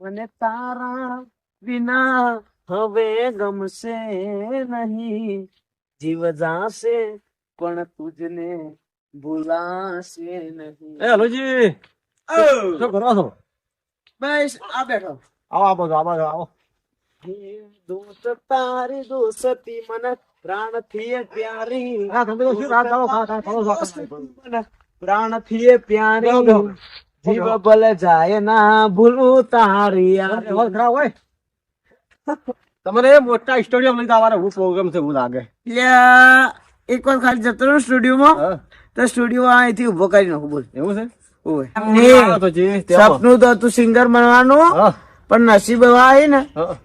મને તારા વિના હવે ગમશે નહીં જીવ જાશે પણ તુજને ભૂલાશે નહીં એ હલોજી શું કરો છો બસ આ બેઠો આવો આવો આવો આવો આવો દોસ્ત તારી દોસ્તી મને પ્રાણથી પ્યારી હા તમે તો શું રાત આવો ખા ખા કરો મને પ્રાણથી પ્યારી. જીવ ભલે જાય ના ભૂલું તારી હોય. તમારે મોટા સ્ટુડિયો લઈ જવાનો હું પ્રોગ્રામ છે હું લાગે. એક વાર ખાલી જતો રહ્યો સ્ટુડિયોમાં. માં તો સ્ટુડિયો અહીંથી ઊભો કરી નાખું બોલ. એવું છે? સપનું તો તું સિંગર બનવાનું પણ નસીબ એવા આવી ને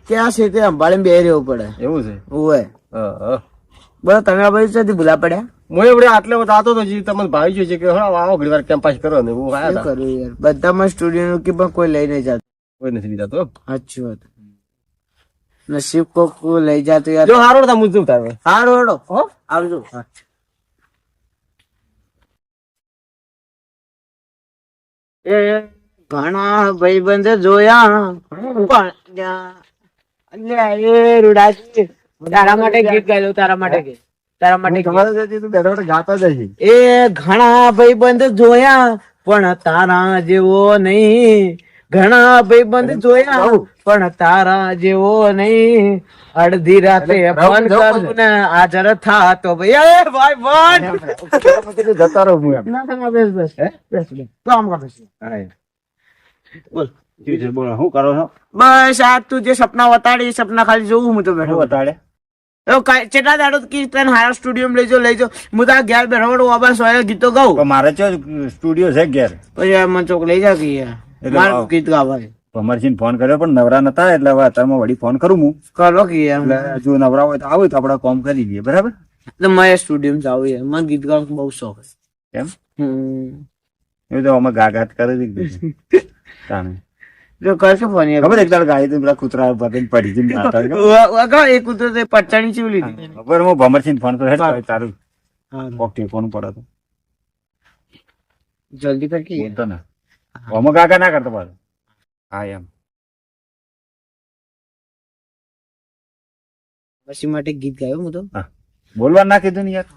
કે આ છે તે સંભાળીને બે રહેવું પડે. એવું છે? હા. બોલો તમે આ બધું ભૂલા પડ્યા? હું એવડે આટલે બધા આતો તો જી તમને ભાઈ છે કે હા આવો ઘડી વાર કેમ્પસ કરો ને હું આયા હતા કરું યાર? બધામાં સ્ટુડિયો નું કે પણ કોઈ લઈ નહીં જતું. કોઈ નથી લીધા તો? સાચી વાત. નસીબ કોક લઈ જતું યાર. જો હારો હતા મુજબ તારે. હારું હેડો. હો? આવજો. એ ઘણા ભાઈબંધ જોયા. પણ અલ્યા એ રૂડાજી. તારા માટે ગીત ગાયું તારા માટે ગીત. તારા માટે ગીત. તમારે જતી તું બેઠા બેઠા ગાતા જ એ ઘણા ભાઈબંધ જોયા પણ તારા જેવો નહીં. ઘણા ભાઈબંધ જોયા પણ તારા જેવો નહીં. અડધી રાતે ફોન જવું કરું ને હાજર થાતો ભાઈ. એ ભાઈ ફોન જતા રહું હું. ના ના બસ બેસ. બેસ તો આમ કર બોલો. શું કરો છો? બસ આ તું જે સપના વતાડી એ સપના ખાલી જોઉં હું તો બેઠો કાંઈ- કેટલા દાડો કી તને હારા સ્ટુડિયો લઈ જાઓ લઈ જાઓ હું તો ઘેર બેઠો વાપસ સોય ગીતો ગાઉં. મારે ચો સ્ટુડિયો છે ઘેર? પછી મને ચોક લઈ જા કે મારે ગીત ગાવા અમરસિંહ ફોન કર્યો પણ નવરા નતા એટલે હવે અત્યારમાં વળી ફોન કરું હું. કરો કે જો નવરા હોય તો આવું તો આપણે કોમ કરી દઈએ બરાબર? એટલે મારે સ્ટુડિયો જાવું છે. મને ગીત ગાવાનું બહુ શોખ છે. કેમ? હમ. એ તો અમે ગાગાત કરી દીધી જો કરશો ફોન ખબર એક દાડ ગાડી પેલા કૂતરા પકડીને પડી જઈને નાતા એ ઉતર તે પચાણી ચીવ લીધી. ખબર હું ભમરસિંહ ફોન કર્યો. હેડ તારું ઓકે ફોન પડે તો. જલ્દી કર કે તો ના. અમે ગાગા ના કરતો પાછો. હા એમ. પછી માટે ગીત ગાયો હું તો. બોલવા ના કીધું ને યાર.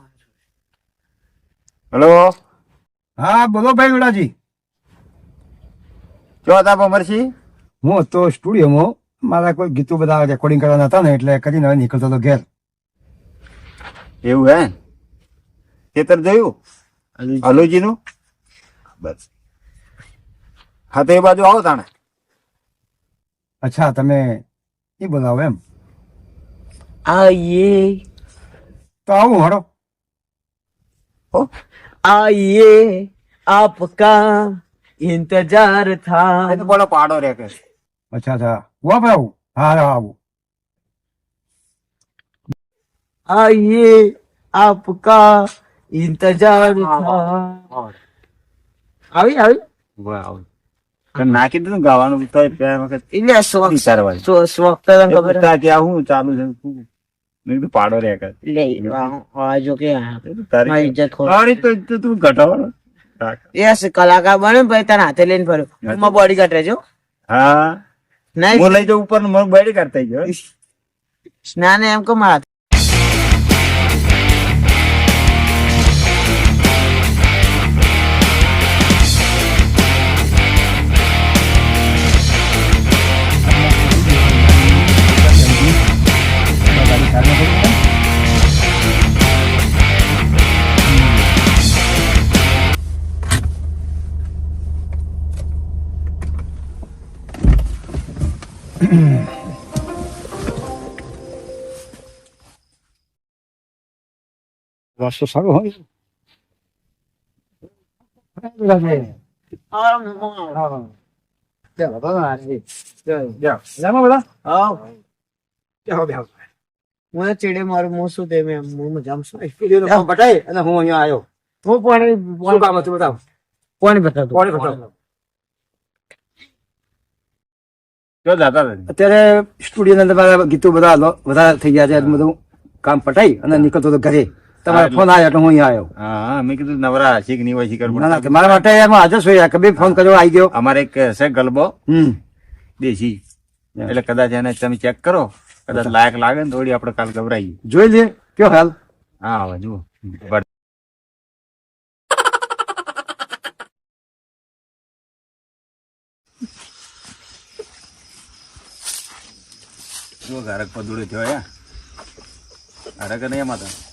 હેલો? હા બોલો ભાઈ વિડાજી જો હતા અમરસિંહ હું તો સ્ટુડિયોમાં મારા કોઈ ગીતો બધા રેકોર્ડિંગ કરવાના હતા ને એટલે કરીને હવે નીકળતો હતો ઘેર. એવું હે? ખેતર જોયું? હલુજીનું બસ. હા તો એ બાજુ આવો તાણે. અચ્છા તમે એ બોલાવો એમ. આઈએ. તો આવું હડો. આઈએ આપકા आपका इंतजार था એ તો બોલો પાડો રે કે અચ્છા અચ્છા હું આપણે આવું હા હા આવું आइए आपका इंतजार था આવી આવી વાવ તો ના કીધું ને ગાવાનું તો એ બે વખત એટલે શોખ વિચારવા શો- શોખ તો તને ખબર ખબર ત્યાં હું ચાલુ છે મેં કીધું પાડો રે કે લે આ જો કે આ તારી મારી ઇજ્જત ખોટ તારી તો ઇજ્જત તું ઘટાડો રાખ. યસ કલાકાર બને ભાઈ તને હાથે લઈને ફર્યો. હું. બોડી ગાર્ડ રહેજો. હા. નહીં. હું લઈ જાઉં ઉપર બોડી મને થઈ ગયો. ને એમ કો મારા રસ્તો સારો હોય. મને ચીડે મારું મોં શું તે મેં મજામાં છું અને હું અહીંયા આવ્યો હું પાણી શું કામ હતું બતાવો પાણી બતાવો જો અત્યારે સ્ટુડિયો અંદર મારા ગીતો બધા વધારે થઈ ગયા છે બધું કામ પટાઈ અને નીકળતો હતો ઘરે તમારો ફોન આવ્યો એટલે હું અહીંયા આવ્યો. હા મેં કીધું નવરા હશે કે નહીં હોય શીખર ના ના મારા માટે એમ હાજર છું યાર કભી ફોન કર્યો આવી ગયો. અમારે એક છે ગલબો. દેશી. એટલે કદાચ એને તમે ચેક કરો. કદાચ લાયક લાગે ને થોડી આપણે કાલ ગભરાઈએ. જોઈ લે કયો હાલ? હા હવે જુઓ. જો ઘરક પદુડે થયો યા ઘરક નહીં એમાં તો.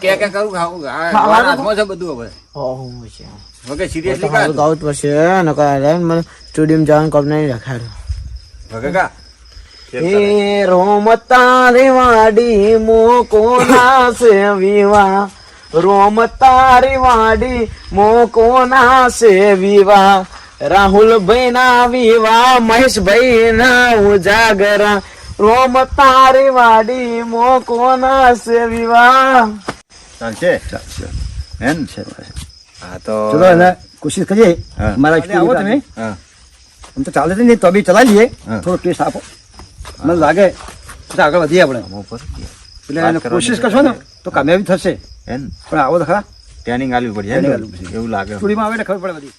કે કે કરું? ખાવું આ હાથમાં છે બધું રોમ તારી વાડી મોકો નાસે વિવા રોમ તારી વાડી મોકો રાહુલ ભાઈ ના વિવા મહેશ ભાઈ ના ઉજાગરા. રોમ તારી વાડી મોકો નાસે વિવા ચાલશે? ચાલશે. એમ છે હા તો ચલો એને કોશિશ કરીએ. મારા આવો તમે? હા. આમ તો ચાલે છે નહીં તો બી ચલાવી લઈએ. થોડો ટેસ્ટ આપો. મને લાગે આગળ વધીએ આપણે. ઉપર એટલે એને કોશિશ કરશો ને તો કામયાબી થશે. એમ. પણ આવો તો ખરા. ટ્રેનિંગ? આલવી પડશે. એવું લાગે. થોડીમાં આવે ને ખબર પડે બધી.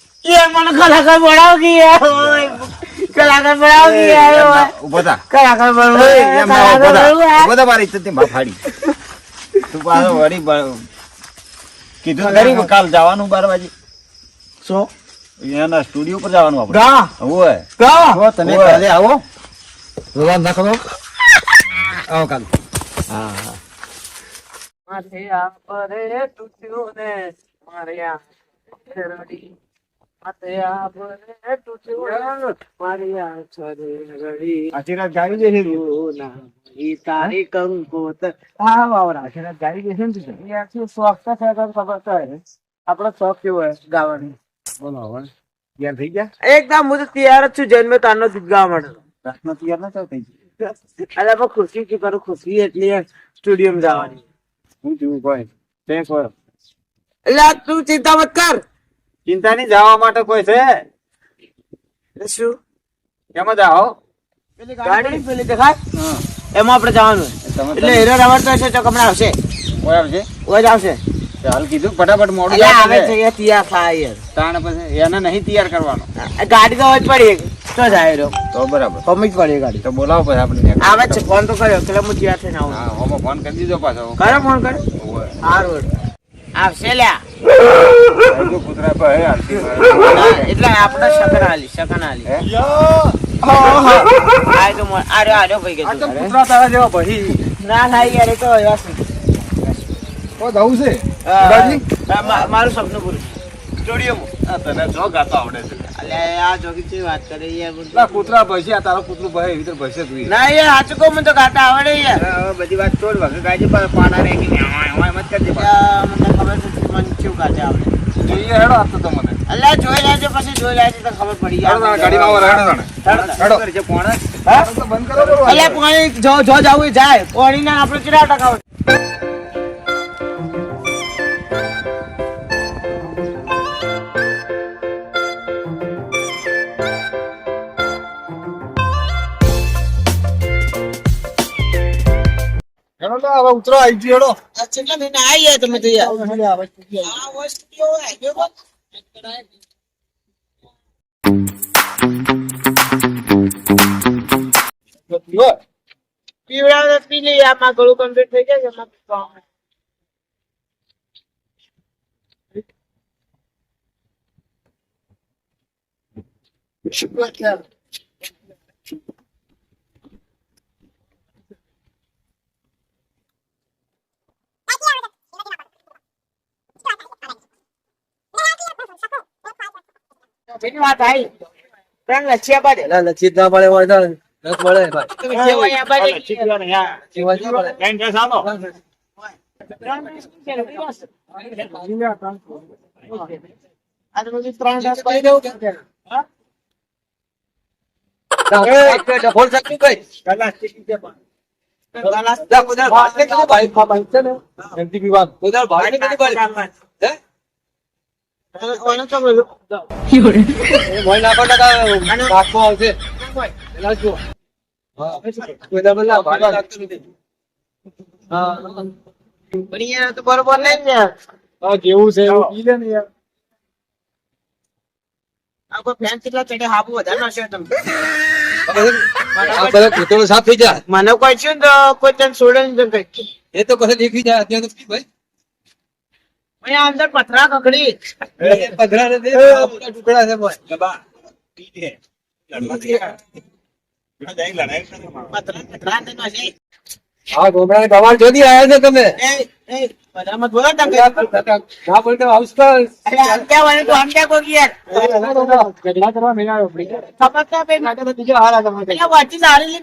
સ્ટુડિયો પર જવાનું તમે આવો. રોવા ના મારે રડી. આશીર્વાદ ગાવી દેશે ના? તારી કંકોત. હા વાવરા આશીર્વાદ ગાઈ દેશે ને તું યાર શોખ તો છે ખબર તો આપણો શોખ કેવો હોય ગાવાનો? બોલો હવે. તૈયાર થઈ ગયા? એકદમ હું તો તૈયાર જ છું જન્મે તારનો ગીત ગાવા માટે રાતના તૈયાર ના થાવ થઈ અરે પણ ખુશી કે કરું ખુશી એટલી સ્ટુડિયમ જવાની. હું થયું કોઈ? તે કોઈ? એટલે તું ચિંતા મત કર. ચિંતા નહીં જવા માટે કોઈ છે? શું? એમાં જાઓ. ગાડી પેલી દેખાય? એમાં આપણે જવાનું એટલે હીરો રમત હશે તો કમણા આવશે. કોઈ આવશે ઓય જ આવશે. હાલ કીધું ફટાફટ મોડું આવે છે. એ તૈયાર થાય યાર. તાણ પછી એને નહીં તૈયાર કરવાનો. ગાડી તો જ પડી. તો જાય રહ્યો. તો બરાબર. કોમિક પડી ગાડી. તો બોલાવો પછી આપણે આવે જ છે ફોન તો કર્યો. એટલે હું તૈયાર થઈને આવું. હા ફોન કરી દીધો પાછો. કરો ફોન કરો. સારું આવશે લ્યા. એટલે આપણે શકન આલી શકન આલી. હે? આ તો મોર- આ રહ્યો, આ રહ્યો ભાઈ આ તો કીધું. કૂતરા તારા જેવા ભાઈ. ના ના યાર એ તો એવા તો જવું છે? મારું સપનું પૂરું સ્ટુડિયો તને જો ગાતો આવડે છે. કૂતરા ભસી આ તારો કૂતરું ભય એવી રીતે ભસે તું ના એ સાચું કહું તો ગાતા આવડે યાર બધી વાત છોડ વગર ગાજી પણ પાડા રે કે એમ જ કરી દે મને ખબર છે મને કેવું ગાતે આવડે જોઈએ હેડો આપતો તો મને અલ્યા જોઈ લેજો પછી જોઈ લેજો તો ખબર પડી જાય ગાડીમાં આવો, હેડો તાણે. હેડો. હેડો. કરજે પોણા. હા? બંધ કરો અલ્યા પાણી જો જો જાવું જાય પાણી ના આપણે કેટલા ટકા તો હવે ઉતરો આવી ગયો. હેડો કેટલા મહિના આવી તમે તો યાર. આ વસ્તુ કેવો બસ. પીવડાવો પી લઈએ આમાં ગળું કમ્પ્લીટ થઈ જાય છે એમાં પીવાનું. જેની વાત આવી. ત્રણ લચ્છિયા બાજે. લચિત ના પડે હોય તો રસ મળે ભાઈ. ત્રણ દે ભાઈ, ભાઈ કેવું છે એવું પી લે ને યાર. મને કોઈ છે ને કોઈ તને છોડે એ તો કશે દેખી જાય, અત્યારે ભાઈ અહીંયા અંદર પથરા કકડી પથરા ટુકડા છે ભાઈ. પથરા પથરા અંદર નથી. આ ગોબરાને ગવાણ જોડી આયા છે તમે? એ એ બધામાં બોલો ના બોલતો હાઉસ કર અરે આમ ક્યાં વળે તો આમ ક્યાં કોઈ યાર? ગઢડા કરવા મેળાયો પડી ગયા. ખબર તો બે માટે તો બીજા. સારી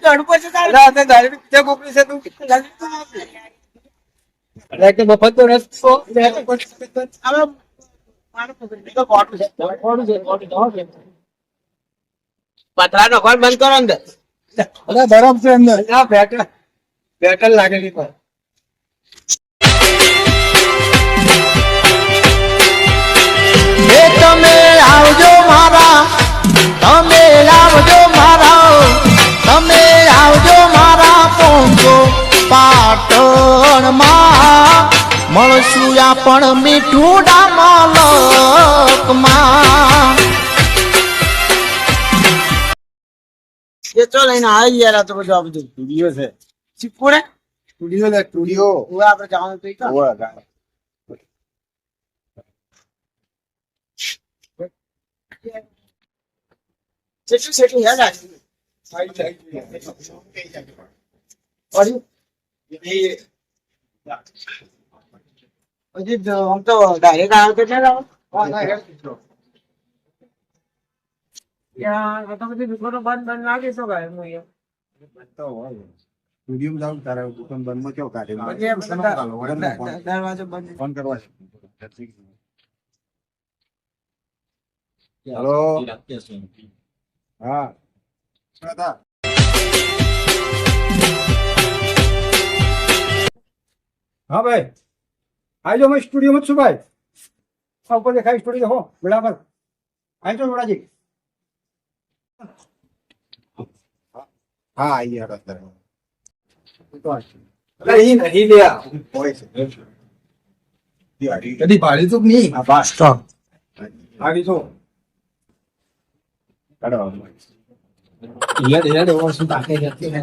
મોકલી છે તું. અરે మా તો నేర్చుకో મારું. પતરાનો ઘર બંધ કરો અંદર. અરે બરફ છે અંદર. આ બેટલ બેટલ લાગેલી પર તમે આવજો મારા તમે આવજો મળશું આપણ મીઠું ડામલકમાં એ ચો લઈને આવી યાર આ તો બધું આ બધું. સ્ટુડિયો છે. ચીકુ રે? સ્ટુડિયો લે સ્ટુડિયો. હવે આપણે જવાનું તો ઈ કાં? ઓય ગાય. જેટલું યાદ રાખજો. તો આમ તો ડાયરેક્ટ આવ્યો તો ના આવો યાર, તો બધી દુકાનો બંધ બંધ લાગે છે ભાઈ હું યાર. તો હોય. સ્ટુડિયોમાં જાઉં તારે દુકાન બંધમાં કેવું કાઢે? બધી આ બધા ચાલો, વગરનો ફોન. દ- દરવાજો બંધ ફોન કરવા છે. હા. શું હા ભાઈ. આવજો જો સ્ટુડિયોમાં જ છું ભાઈ આ ઉપર દેખાય સ્ટુડિયો હો બેડા પર આવજો બેડાજી હા આઈ ગયા. કદી ભાડી તો નહીં. આવી હેડો. યાર યાર ઓર શું તાકે જતી હે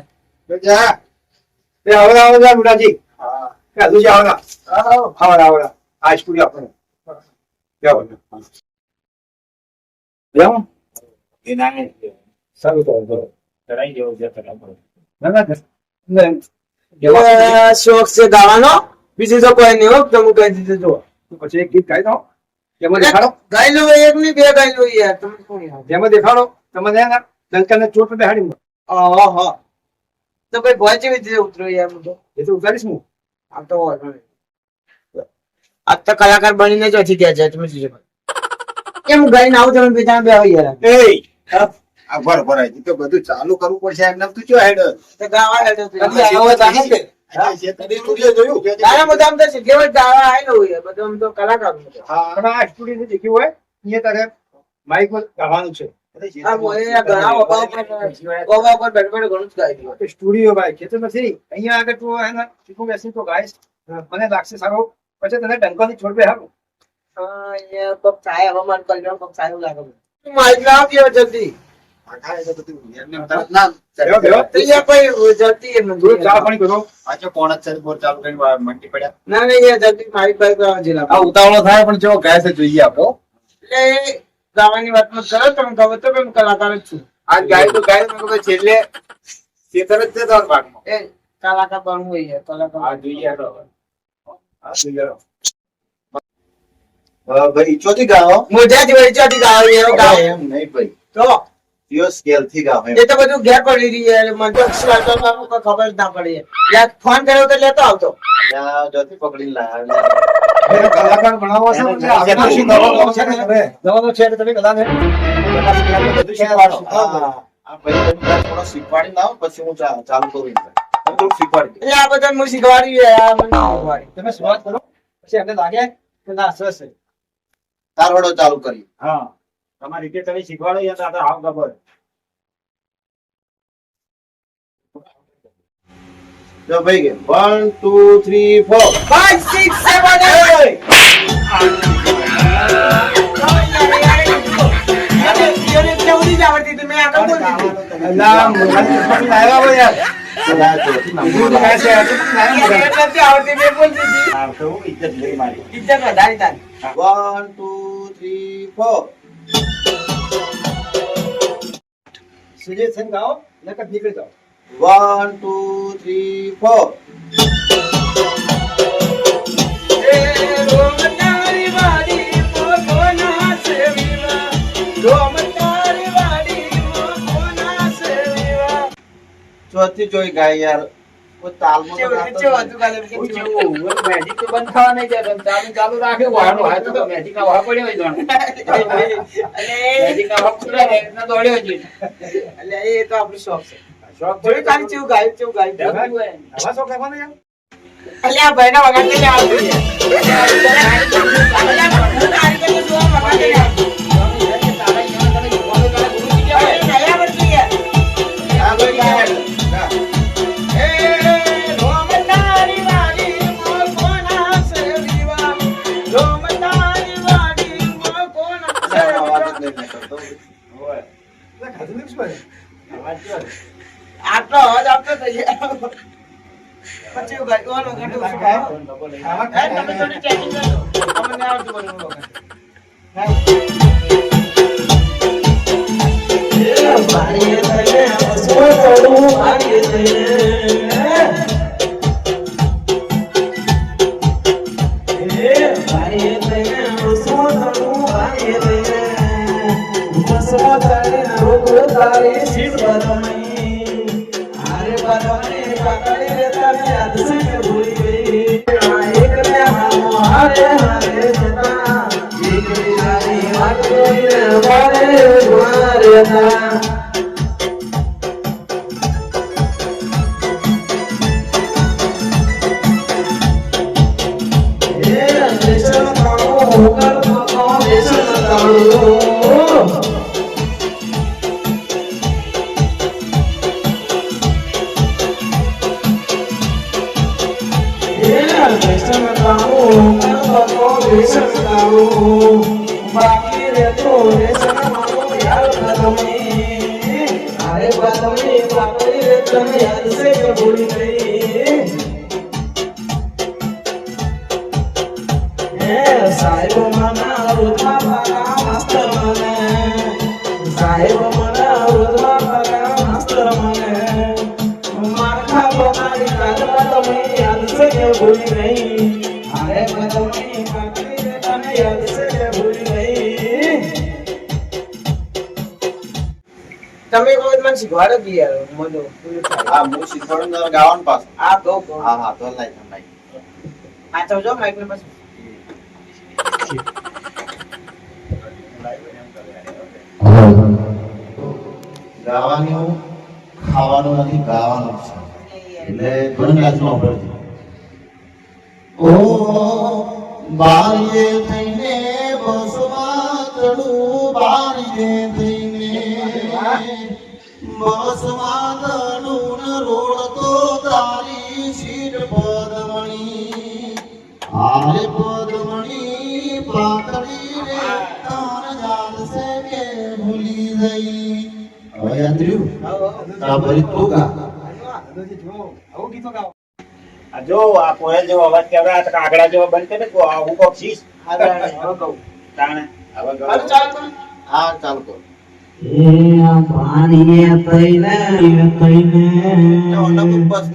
જા. એ આવડા આવડા બેડાજી હા. એ હજુ જા આવડા આવડા આવડા આ સ્ટુડિયો આપણે જાઓ જાઓ એ ના. સારું તો તો ચડાઈ જેવું છે તરાપ. ના ના ના. શોખ છે ગાવાનો? બીજું તો કોઈ નહીં હો તમે કહી દીધું જો પછી એક ગીત ગાઈ દો. તેમાં દેખાડો. ગાઈ લો એક ની બે ગાઈ લો યાર તમે કોણ દેખાડો. તમે ને ડંકાને ચોટ બેહાડી આહા. તો ભાઈ ભોય જેવી રીતે ઉતરો યાર હું તો. એ તો ઉતારીશ હું. આમ તો. આજ તો કલાકાર બનીને જ ઓછી ગયા છે તમે જોજો કેમ ગાઈને આવું તમે બીજા બે આવી ગયા? એ આ ભર ભરાય તો બધું ચાલુ કરવું પડશે એમને તું ચો હેડ. તો ગાવા હેડ તો. તમે આવો તો આવો કે? માઇક ગાવાનું છે. સ્ટુડિયો ભાઈ ખેતર નથી અહીંયા આગળ તું એને શીખું બેસી તો ગાઈશ. મને લાગશે સારો. પછી તને ડંકાની છોડ બે હારું. અહીંયા કોક થાય લાગે. લાવ જલ્દી. ઉતાવળો થાય પણ જો ગાય છે જોઈએ આપો. એટલે ગાવાની વાત મત કરો તમે ખબર તો પણ કલાકાર જ છું. આ ગાય તો ગાય મને છેલ્લે ખેતર જ છે તાર ભાગમાં એ કલાકાર બનવું હોય યાર આ કલાકાર જોઈએ આ જોઈએ ભાઈ ચોથી ગાઓ. મોઢાથી વળી ચોથી ગાવા યાર ગાવ એમ નહીં ભાઈ. તો? યો સ્કેલથી ગાવ એ તો બધું ઘેર પડી રહી યાર મને તો અક્ષર તો ખબર જ ના પડી યાર ફોન કર્યો તો લેતો આવતો. ત્યાં જોથી પકડીને એને કલાકાર બનાવો છે એને એટલે જેને આપણે શીખવાનો દવાનો છે ને? હવે. દવાનો છે એટલે તમે કદાચ બધું શીખવાડો. આ ભાઈ તમે થોડો શીખવાડી લાવો પછી હું ચાલુ કરું એમ. શીખવાડી એટલે આ બધા હું શીખવાડી આ મને શીખવાડી. તમે શરૂઆત કરો પછી એમને લાગે કે ના સરસ છે. તારવડો ચાલુ કરી હા. તમારી રીતે તમે શીખવાડો યાર આ તો હાવ ખબર. બોલી દીધી. હા, તો હું ઇજ્જત લઈ મારી. ઇજ્જત વધારી તારી. One two three four Sujeet Singh ગાઓ નકર નીકળી જાઓ વન two, three, સેવીવા. ચોથી જોઈ ગાય યાર તાલમાં મેજિક તો બંધ થવા નહીં. ચાલુ ચાલુ રાખે વાળો હાથ તો પડ્યો હોય જાણે. ખુલ્લા દોડ્યો જ હોય. એ તો આપણું શોખ છે જોયું તારી ચેવું ગાયું ચેવું ગાયું. આવા શોખ રાખવાનો યાર અલે આ ભાઈના વગાડ નહીં આવતું યાર. અલે આટલો અવાજ આવતો થઈ. પછી ભાઈ ઓલો લઈ. તમે થોડી ચેકિંગ કરજો. અમને આવતું બધું Oh, oh, oh, oh, oh, oh, મારખા કાગડા તમે યાદ છે કે ભૂલી નહીં. અરે બદલની કાકડી તને યાદ છે કે ભૂલી નહીં. તમે કોઈ મને શીખવાડો કે યાર? હા હું શીખવાડું તારે ગાવાનું પાસ આ કહું. હા હા તો લાઈ તમે. આ તો જો માઈક ને બસ. ગાવાનું ખાવાનું નથી, ગાવાનું છે. એટલે ઘણી લાજમાં પડતી ઓ બારીએ થઈને બસમાં ચડું, બારીએ થઈને બસમાં ચડું ને રોડ તો તારી સીટ પદમણી. આરે પદમણી, પાતળી રે તાર જાલ સે કે ભૂલી ગઈ યાત્રીઓ તા ભરી તું ગા. જો આ જો કોયલ જેવો અવાજ કેવડા આ કાગડા જેવો બનતે ને કો આ હું કોક શીશ. તાણે. હવે ગયો. હાલો ચાલો તો. હા ચાલ કો પાણી થઈને થઈને બસ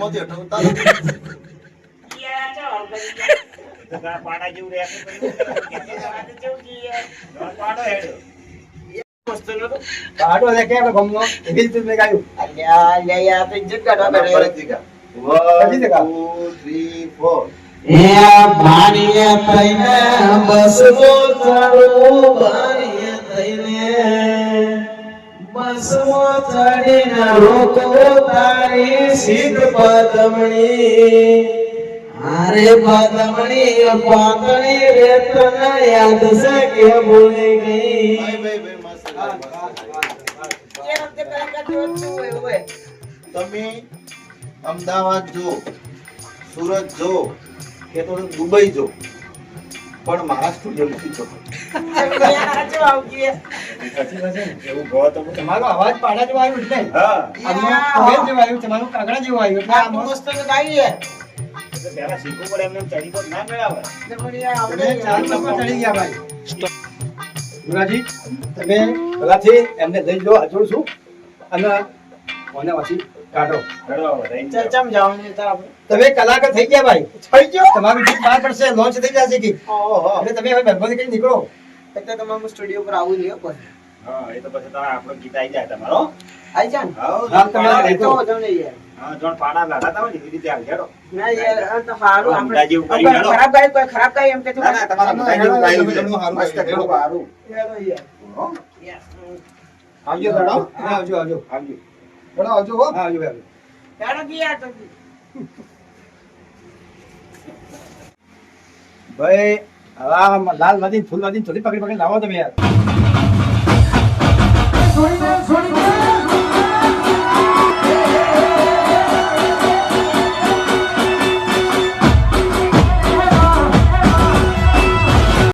તારે પાડા જેવું તો. પાડો હેડ્યો. મસ્ત? પાડો રે કે આપણે ગમનો એવી રીતે મેં ગાયું. અલ્યા, અલ્યા, યાર, તો ઇજ્જત કાઢવા બેઠા. ફરીથી ગા વન ટુ થ્રી એ પાણીએ થઈને બસ ચાલુ પાણીએ થઈને બસમાં ચડીને રોકો તારી સીધ પદમણી. અરે પદમણી પાતળી રેતન યાદ છે કે ભૂલી ગઈ. તમે અમદાવાદ જો સુરત જો કે તો દુબઈ જો પણ મારા સ્ટુડિયો નથી જો એવું કહો તો પછી. તમારો અવાજ પાડા જેવો આવ્યો એટલે આવ્યો કાગડા જેવો આવ્યો એટલે આમાં મસ્ત ગાઈએ. શીખવું પડે એમને ચડી તો ના મેળાવે. તમે ચાર નંબર ચડી ગયા ભાઈ. ગુરાજી તમે પહેલાથી એમને લઈ લો અજોડ છું અને કોને પછી કાઢો. ચમ જવાનું તમે કલાકાર થઈ ગયા ભાઈ. થઈ ગયો? તમારું ગીત બહાર પડશે લોન્ચ થઈ જશે ગીત એટલે તમે હવે મહેરબાની કરીને નીકળો. એટલે તમારું સ્ટુડિયો પર આવું જોઈએ પછી. હા એ તો પછી તમારે આપણો ગીત આવી જાય તમારો. આઈ જાય ને? હા તમે રહેજો. યાર. આવી કરી. ખરાબ ગાય ખરાબ એમ કે ગાયું ગાયું. હો? આવજો દાડો. આવજો આવજો. આવજો. દાડો આવજો હો. આવજો આવજો. યાર યાર તો ભાઈ હવે લાલ નદી ફૂલ નદી થોડી પકડી પકડી લાવો તમે યાર. છોડી દે છોડી દે.